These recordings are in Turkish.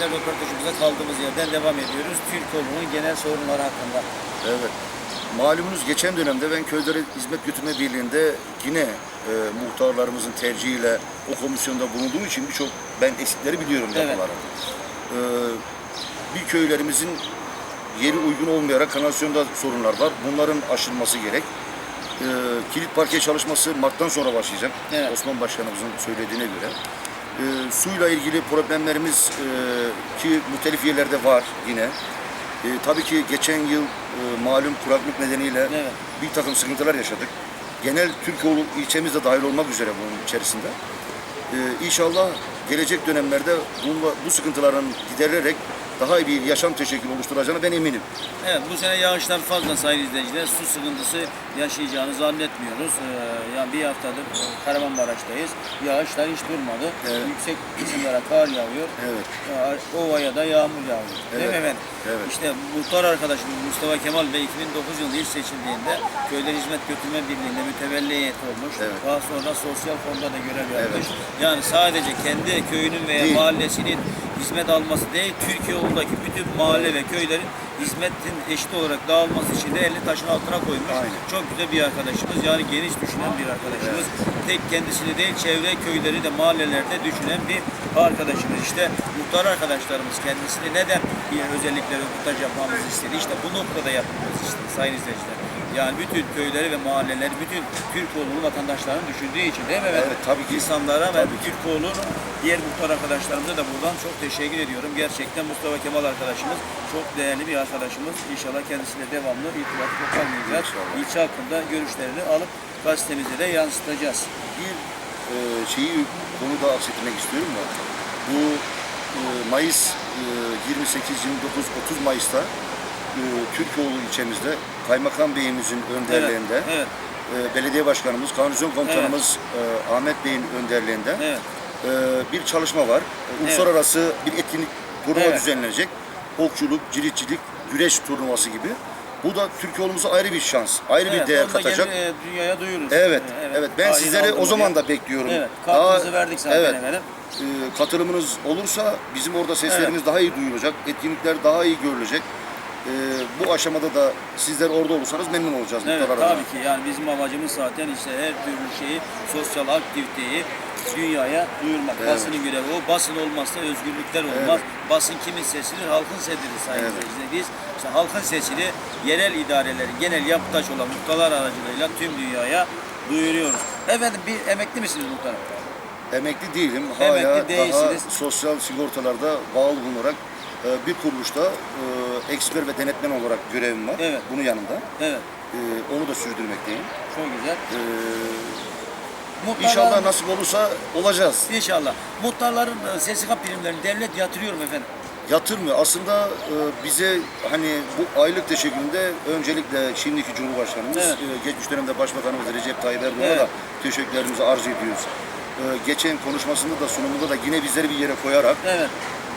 de röportajımıza kaldığımız yerden devam ediyoruz. Türkoğlu'nun genel sorunları hakkında. Evet. Malumunuz geçen dönemde ben Köylere Hizmet Götürme Birliği'nde yine e, muhtarlarımızın tercihiyle o komisyonda bulunduğum için birçok ben eksikleri biliyorum Evet. yapıları. E, bir köylerimizin yeri uygun olmayarak kanalizasyonda sorunlar var. Bunların aşılması gerek. E, kilit parke çalışması Mart'tan sonra başlayacak. Evet. Osman Başkanımızın söylediğine göre. E, suyla ilgili problemlerimiz e, ki muhtelif yerlerde var yine. E, tabii ki geçen yıl e, malum kuraklık nedeniyle Evet. bir takım sıkıntılar yaşadık. Genel Türkoğlu ilçemiz de dahil olmak üzere bunun içerisinde. E, inşallah gelecek dönemlerde bunla, bu sıkıntıların giderilerek daha iyi bir yaşam teşekkülü oluşturacağına ben eminim. Evet bu sene yağışlar fazla sayın izleyiciler. Su sıkıntısı yaşayacağını zannetmiyoruz. Ee, yani bir haftadır e, Kahramanmaraş'tayız. Yağışlar hiç durmadı. Evet. Yüksek kesimlere kar yağıyor. Evet. Ya, Ovaya da yağmur yağıyor. Değil mi Evet. efendim? Evet. İşte muhtar arkadaşımız Mustafa Kemal Bey 2009 yılında ilk seçildiğinde Köyler Hizmet Götürme Birliği'nde mütevelli heyet olmuş. Evet. Daha sonra sosyal fonda da görev yapmış. Yani sadece kendi köyünün veya Değil. mahallesinin hizmet alması değil, Türkiye yolundaki bütün mahalle ve köylerin hizmetin eşit olarak dağılması için de elini taşın altına koymuş. Aynen. Çok güzel bir arkadaşımız. Yani geniş düşünen bir arkadaşımız. Tek kendisini değil, çevre köyleri de mahallelerde düşünen bir arkadaşımız. İşte muhtar arkadaşlarımız kendisini neden bir özellikle röportaj yapmamızı istedi. İşte bu noktada yapmamızı istedi sayın izleyiciler. Yani bütün köyleri ve mahalleleri, bütün Türkoğlu vatandaşlarının düşündüğü için değil mi? efendim? Evet, tabii ki. İnsanlara ve Tabii ki. Türkoğlu'nun diğer muhtar arkadaşlarımıza da buradan çok teşekkür ediyorum. Gerçekten Mustafa Kemal arkadaşımız çok değerli bir arkadaşımız. İnşallah kendisiyle devamlı irtibat koparmayacağız. İnşallah. İlçe hakkında görüşlerini alıp gazetemize de yansıtacağız. Bir e, şeyi konuda aksetmek istiyorum da bu e, Mayıs e, 28, 29, 30 Mayıs'ta e, Türkoğlu ilçemizde Kaymakam Beyimizin önderliğinde Evet, e, belediye başkanımız, kanalizasyon komutanımız e, Ahmet Bey'in önderliğinde evet, e, bir çalışma var. E, Uluslararası bir etkinlik turnuva Evet. düzenlenecek. Okçuluk, ciritçilik, güreş turnuvası gibi. Bu da Türkoğlu'muza ayrı bir şans, ayrı evet. bir değer katacak. gene, e, dünyaya duyururuz. Evet, E, evet. Ben Tarihin sizleri o zaman da bekliyorum. Evet, kartımızı verdik zaten evet, efendim. e, katılımınız olursa bizim orada seslerimiz daha iyi duyulacak, etkinlikler daha iyi görülecek. E, bu aşamada da sizler orada olursanız memnun olacağız Evet muhtar adına. tabii ki yani bizim amacımız zaten işte her türlü şeyi sosyal aktiviteyi dünyaya duyurmak. Evet. Basının görevi o. Basın olmazsa özgürlükler olmaz. Basın kimin sesidir? Halkın sesidir sayın Evet. Biz işte halkın sesini yerel idarelerin genel yapıtaş olan muhtarlar aracılığıyla tüm dünyaya duyuruyoruz. Efendim bir emekli misiniz muhtarım? Emekli değilim. Hala Emekli daha sosyal sigortalarda bağlı bulunarak e, bir kuruluşta e, eksper ve denetmen olarak görevim var. Evet. Bunun yanında. Evet. E, onu da sürdürmekteyim. Çok güzel. E, Muhtarlar- inşallah nasip olursa olacağız. İnşallah. Muhtarların e, SSK primlerini devlet yatırıyor mu efendim? Yatırmıyor. Aslında e, bize hani bu aylık teşekküründe öncelikle şimdiki Cumhurbaşkanımız, Evet. e, geçmiş dönemde Başbakanımız Recep Tayyip Erdoğan'a Evet. da teşekkürlerimizi arz ediyoruz. E, geçen konuşmasında da sunumunda da yine bizleri bir yere koyarak Evet.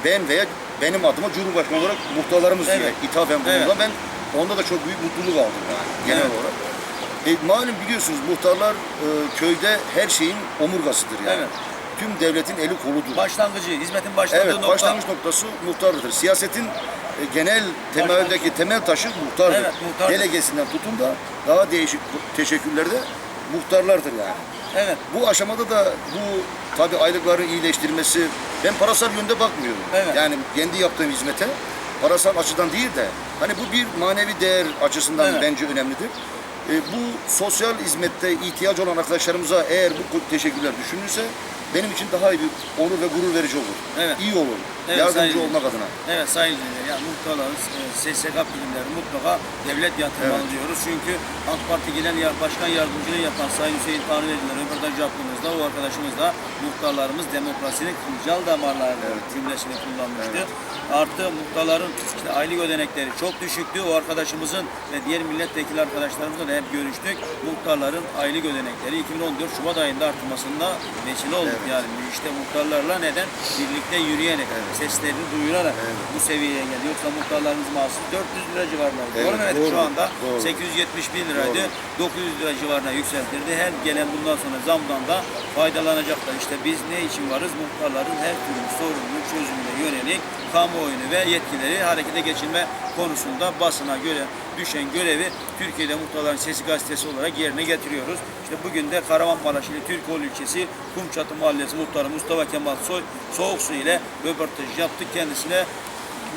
Ben veya benim adıma Cumhurbaşkanı olarak muhtarlarımız diye Evet. ithafen bulundu. Evet. Ben onda da çok büyük mutluluk aldım yani genel Evet. olarak. E, malum biliyorsunuz muhtarlar e, köyde her şeyin omurgasıdır yani. Evet. Tüm devletin eli koludur. Başlangıcı, hizmetin başladığı Evet, nokta. başlangıç noktası muhtardır. Siyasetin e, genel temeldeki temel taşı muhtardır. Evet, muhtardır. Delegesinden tutun da daha değişik teşekkürlerde muhtarlardır yani. Evet. Bu aşamada da bu tabi aylıkların iyileştirmesi ben parasal yönde bakmıyorum. Evet. Yani kendi yaptığım hizmete parasal açıdan değil de hani bu bir manevi değer açısından Evet. bence önemlidir. E, bu sosyal hizmette ihtiyaç olan arkadaşlarımıza eğer bu teşekkürler düşünülürse benim için daha iyi bir onur ve gurur verici olur. Evet. İyi olur. Evet, Yardımcı sayın- olmak adına. Evet sayın izleyiciler, yani muhtarların e, SSK primleri mutlaka devlet yatırmalı Evet. diyoruz. Çünkü AK Parti Genel Yar- Başkan Yardımcılığı yapan Sayın Hüseyin Tanrıverdi'yle röportaj yaptığımızda o arkadaşımız da muhtarlarımız demokrasinin kılcal damarları cümlesini kullanmıştı. Artı muhtarların işte aylık ödenekleri çok düşüktü. O arkadaşımızın ve diğer milletvekili arkadaşlarımızla da hep görüştük. Muhtarların aylık ödenekleri 2014 Şubat ayında artmasında vesile olduk. Evet. Yani işte muhtarlarla neden? Birlikte yürüyerek, seslerini duyurarak bu seviyeye geldi. Yoksa muhtarlarımız mahsus 400 lira civarında. Evet, doğru mu? Evet, doğru, şu anda doğru. 871 liraydı. 900 lira civarına yükseltildi. Her gelen bundan sonra zamdan da faydalanacaklar. İşte biz ne için varız? Muhtarların her türlü sorununu çözümüne yönelik kamuoyunu ve yetkileri harekete geçirme konusunda basına göre düşen görevi Türkiye'de Muhtarların Sesi gazetesi olarak yerine getiriyoruz. İşte bugün de Kahramanmaraş ili Türkoğlu ilçesi Kumçatı Mahallesi muhtarı Mustafa Kemal Soy Soğuksu ile röportaj yaptık. Kendisine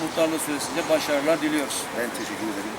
muhtarlığı süresince başarılar diliyoruz. Ben teşekkür ederim.